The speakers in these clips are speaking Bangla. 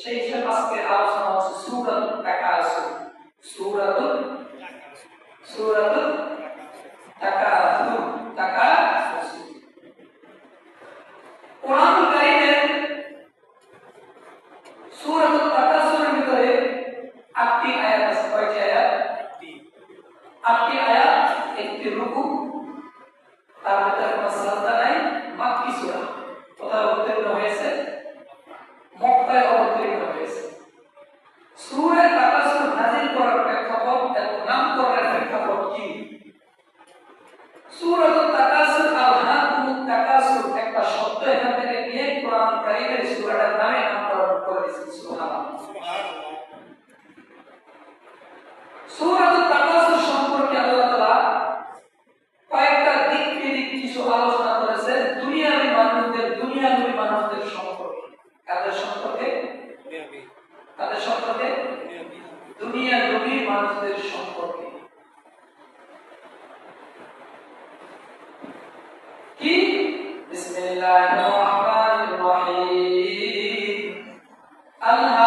সেই হিসাবে আজকে আলোচনা হচ্ছে সূরাতুল তাকাসুর সূরাতুল? সূরাতুল তাকাসুর তাকাসুর কোরআনুল কারীমে সূরাতুল তাকাসুরের ভিতরে আটটি একটি রুকু। তার ভিতরে কোনো সালাত নাই, বাকি সূরা কোথায় অবতীর্ণ হয়েছে, মক্কায় অবতীর্ণ হয়েছে। সুরের তালাসুর নাজিল করার প্রেক্ষাপট এবং নামকরণের প্রেক্ষাপট কি? সুরত তাদের সম্পর্কে? তাদের সম্পর্কে? দুনিয়া গভীর মানুষদের সম্পর্কে। কি? বিসমিল্লাহ আল্লাহ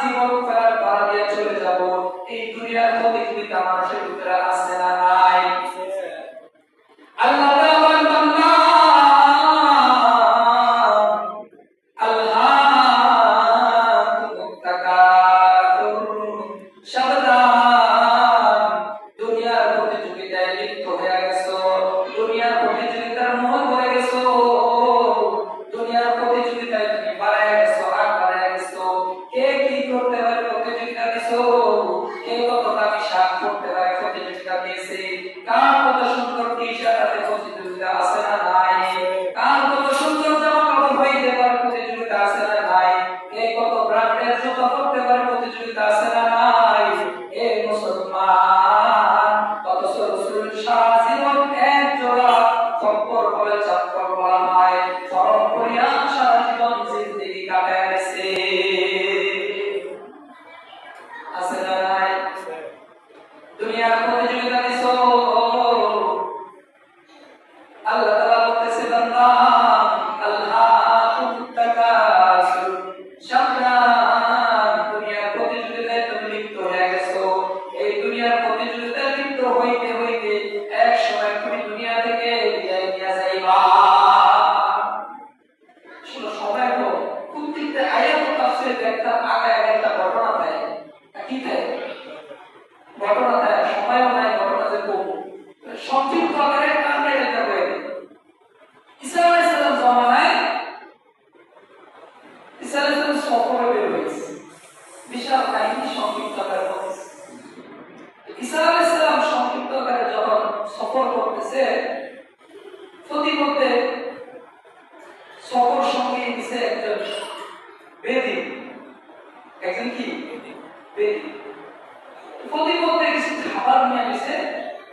জীবন ফেলার পাড়া দিয়ে চলে যাব। এই দুনিয়ার ক্ষতিগুলি তামাশের ভিতরে আছে আছে না নাই দুনিয়ার আলাইহিসসালাম সফরে বের হয়েছে বিশাল কাহিনী সংক্ষিপ্ত আকারে বলতেছে ঈসা সংক্ষিপ্ত যখন সফর করতেছে প্রতিমধ্যে সফর সঙ্গে দিছে একজন বেদি একজন কি বেদি প্রতিমধ্যে কিছু খাবার নিয়ে আসছে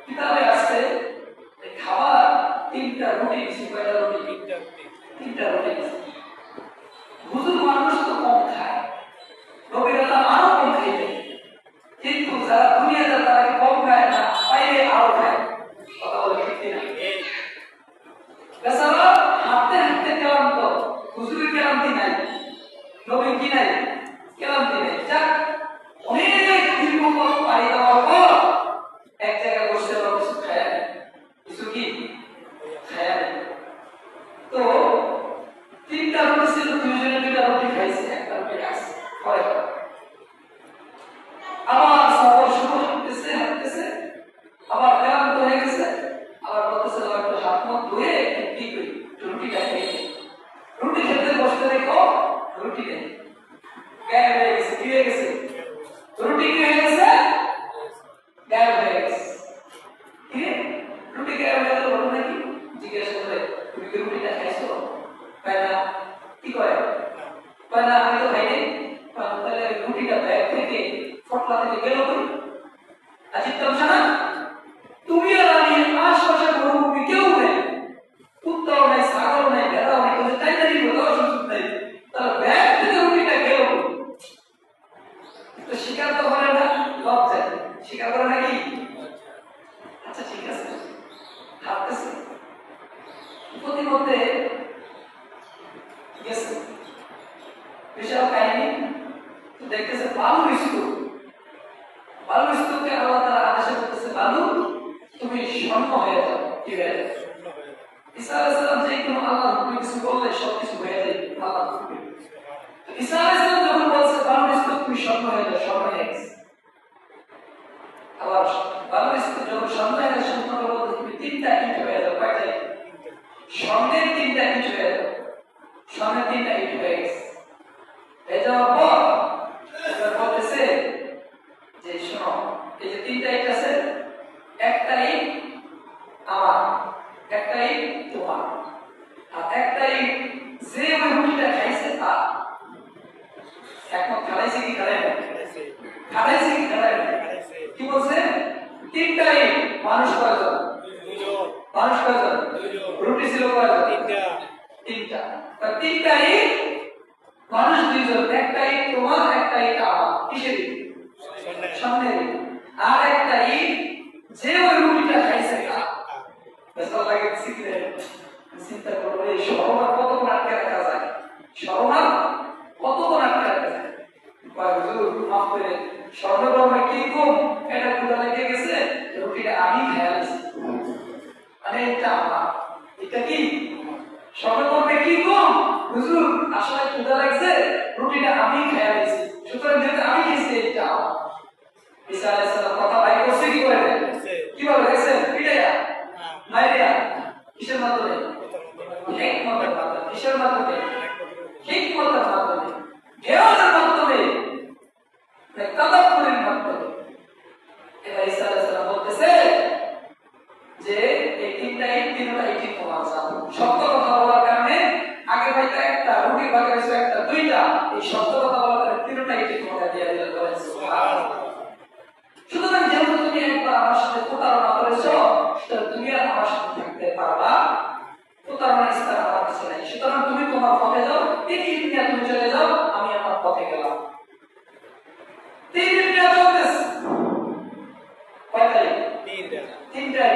কিতাবে আছে এই খাবার তিনটা রুটি দিছে কয়টা রুটি তিনটা রুটি দিছে হুজুর মানুষ তো কম খায় নবীরা তো আরও কম খাইবে কিন্তু যারা দুনিয়াতে তারা কি কম খায় না পাইলে আরও খায় কথা বলে ঠিক কিনা বেচারা হাঁটতে হাঁটতে ক্লান্ত হুজুরের ক্লান্তি নাই? নবীর কি নাই? ক্লান্তি নাই যাক অনেক দীর্ঘ পথ পাড়ি দেওয়ার পর এক জায়গায় বসে আবার কিছু খায় না। কিছু কি খায় না। তো তিনটা রুটি ছিল দুইজনে দুইটা রুটি খাইছে একটা রুটি খাইছে পরে আবার সফর শুরু হাঁটতেছে হাঁটতেছে আবার ক্লান্ত হয়ে গেছে আবার বলতেছে "দাও, একটু হাত মুখ ধুয়ে কি করি একটু রুটিটা খাই রুটি খেতে বসতে দেখো রুটি নেই গায়েব হয়ে গেছে কি হয়ে গেছে রুটি কি হয়ে গেছে গায়েব হয়ে গেছে কি রে? রুটি গায়েব হয়ে গেল বলো নাকি জিজ্ঞেস করলে তুমি কি রুটিটা খাইছো তাই না কি করে কয় না আমি তো খাইনি কয়, তাহলে রুটিটা ব্যাগ থেকে ফটলা থেকে গেল কই আজিব তামসা না তুমি আর আমি আশপাশে মরুভূমি কেউ নেই কুত্তাও নাই ছাগল নাই ভেড়াও নাই কোনো তাই তাই কোথাও সুযোগ নাই তাহলে ব্যাগ থেকে রুটিটা গেল কই? তো স্বীকার তো করে না লজ্জায় স্বীকার করে নাকি আচ্ছা ঠিক আছে ভাবতেছে প্রতিমধ্যে গেছে বিশাল কাহিনী তো দেখতেছে বালুর স্তূপ বালুর স্তূপকে আল্লাহ তারা আদেশে বলতেছে বালু স্বর্ণ হয়ে যাও কি হয়ে যাও ঈসা আলাইহিসসালাম যে কোনো আল্লাহ হুকুমে কিছু বললে সব কিছু হয়ে যায় আল্লাহ হুকুমে ঈসা আলাইহিসসালাম যখন বলছে বালুর স্তূপ তুমি স্বর্ণ হয়ে যাও স্বর্ণ হয়ে গেছে আবার বালুর স্তূপ যখন স্বর্ণ হয়ে যায় হলে বলতে তুমি তিনটা ইট হয়ে যাও কয়টা ইট? স্বর্ণের তিনটা ইট হয়ে যাও স্বর্ণের তিনটা ইট হয়ে গেছে হয়ে যাওয়ার পর এবার বলতেছে যে শোনো এই যে তিনটা ইট আছে একটা ইট আমার একটা ইট তোমার আর একটা ইট যে ওই রুটিটা খাইছে তা একমত খালাইছে কি খালাই না খালাইছে কি খালাই না কি বলছে তিনটা মানুষ কয়জন মানুষ কয়জন রুটি ছিল কয়জন তিনটা তা তিনটা মানুষ দুইজন একটা তোমার একটা ইট আমার কিসের সামনে। আর একটা ইট যে ওই রুটিটা খাইছে তা বেসার লাগে শিখলে চিন্তা করব এই সরমার কতক্ষণ আটকে রাখা যায় সরমার কতক্ষণ আটকে রাখা যায় কয় হুজুর মাফ করে স্বর্ণকর্মে কি কম এটা ক্ষুদা লেগে গেছে রুটিটা আমি খেয়াল মানে এটা আমার এটা কি স্বর্ণকর্মে কি কম হুজুর, আসলে ক্ষুদা লাগছে, রুটিটা আমি খেয়াল সুতরাং যেহেতু আমি খেয়েছি, এটা ঈসা আলাইহিস কথা ভাই করছে, কি করে? কীভাবে দেখছেন পিটাইয়া? মাইরিয়া? কিসের মাধ্যমে? হিকমতের মাধ্যমে। কিসের মাধ্যমে? হিকমতের মাধ্যমে। জ্ঞানের মাধ্যমে। তাদাব্বুরের মাধ্যমে এবার ঈসা আলাইহিস সালাম বলতেছে যে এই তিনটা ইট তিনটা ইট তোমার জানো সত্য কথা বলার কারণে আগে হয়তো একটা রুটি ভাগে হয়েছে একটা দুইটা এই সত্য কথা বলার কারণে তিনটা ইট তোমাকে দিয়ে দিলেন বলেন সুবহানাল্লাহ সুতরাং যেহেতু তুমি একবার আমার সাথে প্রতারণা করেছ সুতরাং তুমি আর আমার সাথে থাকতে পারবা প্রতারণা স্থান আমার কাছে নাই সুতরাং তুমি তোমার পথে যাও তিন দিন নিয়ে তুমি চলে যাও আমি আমার পথে গেলাম তিন দিন নিয়ে চলতেছে কয়টাই তিনটায়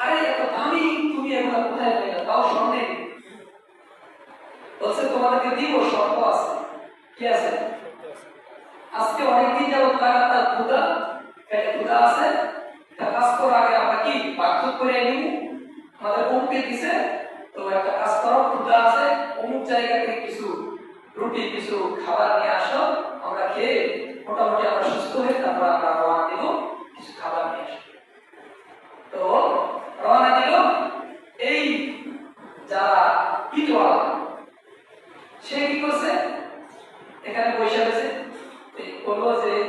আরে এত দামি তুমি এগুলো কোথায় পাইলে তাও স্বর্ণে বলছে, তোমাদেরকে দিব, শর্ত আছে। কি আছে? আজকে অনেকদিন যাবত লাগাতার ক্ষুদা পেটে ক্ষুদা আছে। কাজ করার আগে আমরা কি বাধ্যক করে নিব? আমাদের অমুকে দিছে। তো একটা কাজ করো ক্ষুদা আছে। অমুক জায়গা থেকে কিছু রুটি, কিছু খাবার নিয়ে আসো। আমরা খেয়ে মোটামুটি আমরা সুস্থ হয়ে তারপর আমরা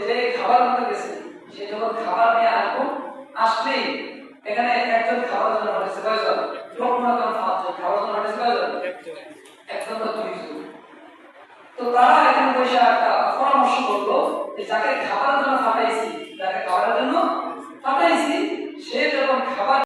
যে খাবার আনতে গেছে। সে যখন খাবার নিয়ে আসব আসলেই এখানে একজন খাবার জন্য হয়েছে কয়জন? লোকনাথন খাবার জন্য হয়েছে কয়জন? একজন। তো দুইজন। তো তারা এখানে বসে একটা পরামর্শ করল যে যাকে খাবার জন্য পাঠাইছি যাকে খাবারের জন্য পাঠাইছি। সে যখন খাবার